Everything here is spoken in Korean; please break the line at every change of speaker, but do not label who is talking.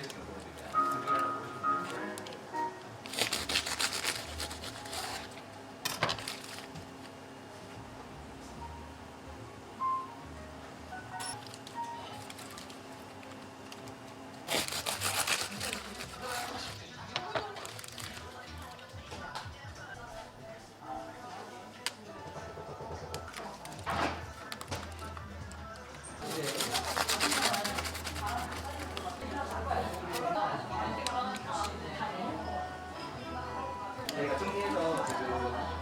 Gracias. 저희가 정리해서 지금 그